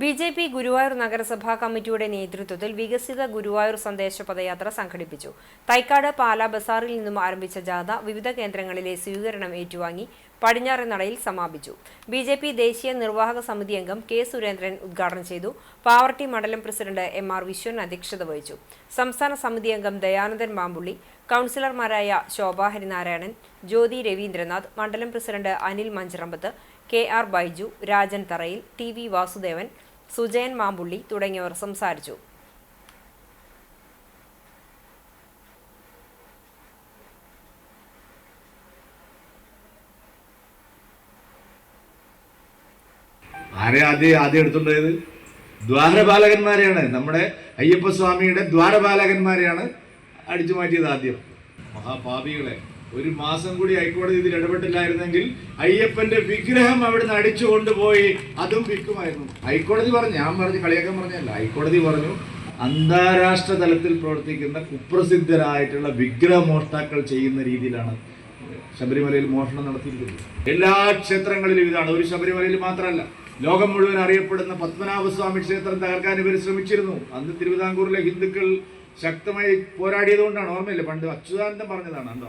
B J P Guruvayur നഗരസഭാ കമ്മിറ്റിയുടെ നേതൃത്വത്തിൽ വികസിത ഗുരുവായൂർ സന്ദേശ പദയാത്ര സംഘടിപ്പിച്ചു. തൈക്കാട് പാലാ ബസാറിൽ നിന്നും ആരംഭിച്ച ജാഥ വിവിധ കേന്ദ്രങ്ങളിലെ സ്വീകരണം ഏറ്റുവാങ്ങി പടിഞ്ഞാറൻ നടയിൽ സമാപിച്ചു. ബി ജെ പി ദേശീയ നിർവാഹക സമിതി അംഗം കെ സുരേന്ദ്രൻ ഉദ്ഘാടനം ചെയ്തു. പാവർട്ടി മണ്ഡലം പ്രസിഡന്റ് എം ആർ വിശ്വൻ അധ്യക്ഷത വഹിച്ചു. സംസ്ഥാന സമിതി അംഗം ദയാനന്ദൻ മാമ്പുള്ളി കൗൺസിലർമാരായ ശോഭ ഹരിനാരായണൻ ജ്യോതി രവീന്ദ്രനാഥ് മണ്ഡലം president Anil Mancharambath K R Baiju Rajan Tharayil T V Vasudevan Sujayan Mampully തുടങ്ങിയവർ സംസാരിച്ചു. ദ്വാരപാലകന്മാരെയാണ്. നമ്മുടെ അയ്യപ്പസ്വാമിയുടെ ദ്വാരപാലകന്മാരെയാണ്. അടിച്ചു മാറ്റിയത് ആദ്യം. മഹാപാപികളെ ഒരു മാസം കൂടി ഹൈക്കോടതി ഇതിൽ ഇടപെട്ടില്ലായിരുന്നെങ്കിൽ അയ്യപ്പന്റെ വിഗ്രഹം അവിടുന്ന് അടിച്ചു കൊണ്ടുപോയി അതും വിൽക്കുമായിരുന്നു. ഹൈക്കോടതി പറഞ്ഞു ഞാൻ പറഞ്ഞു കളിയാക്കാൻ പറഞ്ഞല്ല ഹൈക്കോടതി പറഞ്ഞു അന്താരാഷ്ട്ര തലത്തിൽ പ്രവർത്തിക്കുന്ന കുപ്രസിദ്ധരായിട്ടുള്ള വിഗ്രഹ മോഷ്ടാക്കൾ ചെയ്യുന്ന രീതിയിലാണ് ശബരിമലയിൽ മോഷണം നടത്തിയിരിക്കുന്നത്. എല്ലാ ക്ഷേത്രങ്ങളിലും ഇതാണ്. ഒരു ശബരിമലയിൽ മാത്രമല്ല ലോകം മുഴുവൻ അറിയപ്പെടുന്ന പത്മനാഭസ്വാമി ക്ഷേത്രം തകർക്കാൻ ഇവർ ശ്രമിച്ചിരുന്നു. അന്ന് തിരുവിതാംകൂറിലെ ഹിന്ദുക്കൾ ശക്തമായി പോരാടിയതുകൊണ്ടാണ് ഓർമ്മയില്ല? പണ്ട് അച്യുതാനന്ദൻ പറഞ്ഞതാണ് അന്ന്